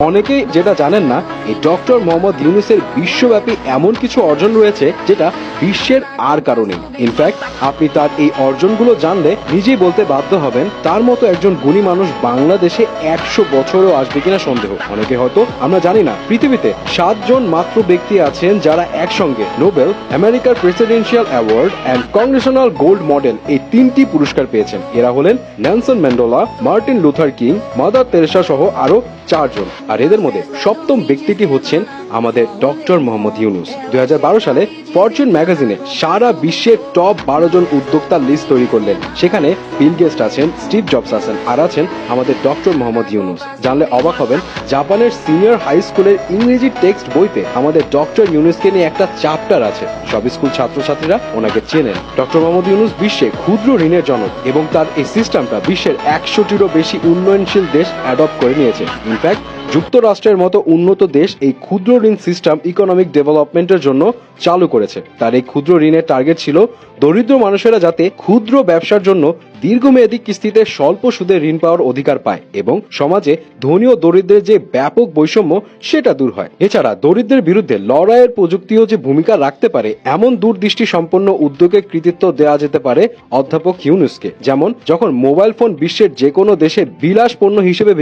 অনেকেই যেটা জানেন না এই ডক্টর মোহাম্মদ ইউনুসের বিশ্বব্যাপী এমন কিছু অর্জন রয়েছে যেটা বিশ্বের আর কারণে। ইনফ্যাক্ট আপনি তার এই অর্জনগুলো জানলে নিজেই বলতে বাধ্য হবেন, তার মতো একজন গুণী মানুষ বাংলাদেশে একশো বছরও আসবে কিনা সন্দেহ। অনেকে হয়তো আমরা জানি না, পৃথিবীতে সাতজন মাত্র ব্যক্তি আছেন যারা একসঙ্গে নোবেল, আমেরিকার presidential award and congressional gold medal এই তিনটি পুরস্কার পেয়েছেন। এরা হলেন Nelson Mandela, Martin Luther King, Mother Teresa সহ আরও চারজন। আর এদের মধ্যে সপ্তম ব্যক্তিটি হচ্ছেন আমাদের ডক্টর মোহাম্মদ ইউনুস। দুই সালে ফরচুন ম্যাগাজিনে সারা বিশ্বের টপ বারো জন উদ্যোক্তার লিস্ট তৈরি করলেন। সেখানে বিল গেস্ট আছেন, স্টিভ জবস আছেন, আর আছেন আমাদের ডক্টর মোহাম্মদ ইউনুস। জানলে অবাক হবেন, জাপানের সিনিয়র হাই স্কুলের ইংরেজি টেক্সট বইতে আমাদের ডক্টর ইউনুসকে নিয়ে একটা চ্যাপ্টার আছে। সব স্কুল ছাত্রছাত্রীরা ওনাকে চেনেন। ডক্টর মোহাম্মদ ইউনুস বিশ্বে ক্ষুদ্র ঋণের জনক এবং তার এই সিস্টেমটা বিশ্বের একশোটিরও বেশি উন্নয়নশীল দেশ অ্যাডপ্ট করে নিয়েছে। ইনফ্যাক্ট যুক্তরাষ্ট্রের মতো উন্নত দেশ এই ক্ষুদ্র ঋণ সিস্টেম ইকোনমিক ডেভেলপমেন্টের জন্য চালু করেছে। তার এই ক্ষুদ্র ঋণের টার্গেট ছিল দরিদ্র মানুষেরা যাতে ক্ষুদ্র ব্যবসার জন্য দীর্ঘমেয়াদী কিস্তিতে স্বল্প সুদে ঋণ পাওয়ার অধিকার পায় এবং সমাজে ধনী ও দরিদ্রের যে ব্যাপক বৈষম্য, সেটা দূর হয়। এছাড়া দরিদ্রের বিরুদ্ধে লড়াইয়ের প্রযুক্তিও যে ভূমিকা রাখতে পারে, এমন দূরদৃষ্টি সম্পন্ন উদ্যোগে কৃতিত্ব দেওয়া যেতে পারে অধ্যাপক ইউনুসকে। যেমন, যখন মোবাইল ফোন বিশ্বের যে কোনো দেশে বিলাস পণ্য হিসেবে